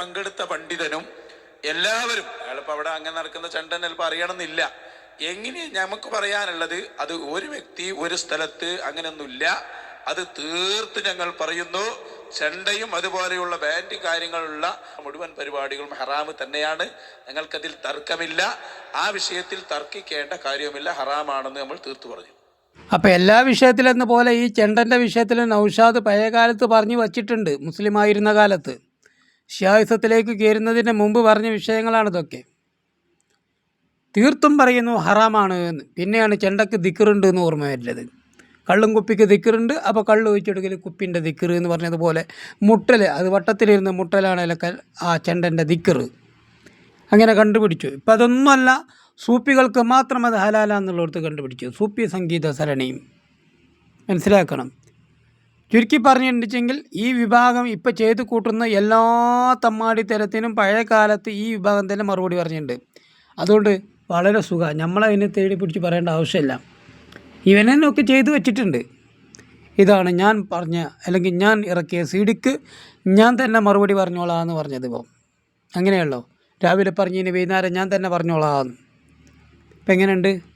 പങ്കെടുത്ത പണ്ഡിതനും എല്ലാവരും അയാളിപ്പോ അവിടെ അങ്ങനെ നടക്കുന്ന ചണ്ടൻ ചിലപ്പോൾ അറിയണമെന്നില്ല. എങ്ങനെ നമുക്ക് പറയാനുള്ളത്? അത് ഒരു വ്യക്തി ഒരു സ്ഥലത്ത് അങ്ങനെയൊന്നുമില്ല. അത് തീർത്ത് ഞങ്ങൾ പറയുന്നു. ചെണ്ടയും അതുപോലെയുള്ള ബാൻഡ് കാര്യങ്ങളുള്ള മുഴുവൻ പരിപാടികളും ഹറാമ് തന്നെയാണ്. ഞങ്ങൾക്കതിൽ തർക്കമില്ല. ആ വിഷയത്തിൽ തർക്കിക്കേണ്ട കാര്യവുമില്ല. ഹറാമാണെന്ന് നമ്മൾ തീർത്തു പറഞ്ഞു. അപ്പോൾ എല്ലാ വിഷയത്തിലെന്ന പോലെ ഈ ചെണ്ടന്റെ വിഷയത്തിൽ നൗഷാദ് പഴയ കാലത്ത് പറഞ്ഞു വച്ചിട്ടുണ്ട്. മുസ്ലിമായിരുന്ന കാലത്ത്. ഷ്യായുസത്തിലേക്ക് കയറുന്നതിന് മുമ്പ് പറഞ്ഞ വിഷയങ്ങളാണിതൊക്കെ തീർത്തും പറയുന്നു ഹറാമാണ് എന്ന്. പിന്നെയാണ് ചെണ്ടക്ക് ദിക്കറുണ്ട് എന്ന് ഓർമ്മ വരുന്നത് കള്ളും കുപ്പിക്ക് ദിക്കറുണ്ട്. അപ്പോൾ കള്ള് ഒഴിച്ചെടുക്കൽ കുപ്പിന്റെ ദിക്കറ് എന്ന് പറഞ്ഞതുപോലെ മുട്ടൽ അത് വട്ടത്തിലിരുന്ന് മുട്ടലാണ് ആ ചെണ്ടന്റെ ദിക്കറ്. അങ്ങനെ കണ്ടുപിടിച്ചു. ഇപ്പം അതൊന്നുമല്ല സൂപ്പികൾക്ക് മാത്രം അത് ഹലാലാന്നുള്ളിടത്ത് കണ്ടുപിടിച്ചു. സൂപ്പി സംഗീത സരണിയും. മനസ്സിലാക്കണം. ചുരുക്കി പറഞ്ഞിട്ടുണ്ടെങ്കിൽ ഈ വിഭാഗം ഇപ്പം ചെയ്ത് കൂട്ടുന്ന എല്ലാ തമ്മാടിത്തരത്തിനും പഴയ കാലത്ത് ഈ വിഭാഗം തന്നെ മറുപടി പറഞ്ഞിട്ടുണ്ട്. അതുകൊണ്ട് വളരെ സുഖം. നമ്മളതിനെ തേടി പിടിച്ച് പറയേണ്ട ആവശ്യമില്ല. ഇവനെന്നൊക്കെ ചെയ്തു വെച്ചിട്ടുണ്ട്. ഇതാണ് ഞാൻ പറഞ്ഞ അല്ലെങ്കിൽ ഞാൻ ഇറക്കിയ സീഡിക്ക് ഞാൻ തന്നെ മറുപടി പറഞ്ഞോളാം എന്ന് പറഞ്ഞത് ഇപ്പോൾ അങ്ങനെയുള്ളോ രാവിലെ പറഞ്ഞതിന് വൈകുന്നേരം ഞാൻ തന്നെ പറഞ്ഞോളാം ഇപ്പം എങ്ങനെയുണ്ട്?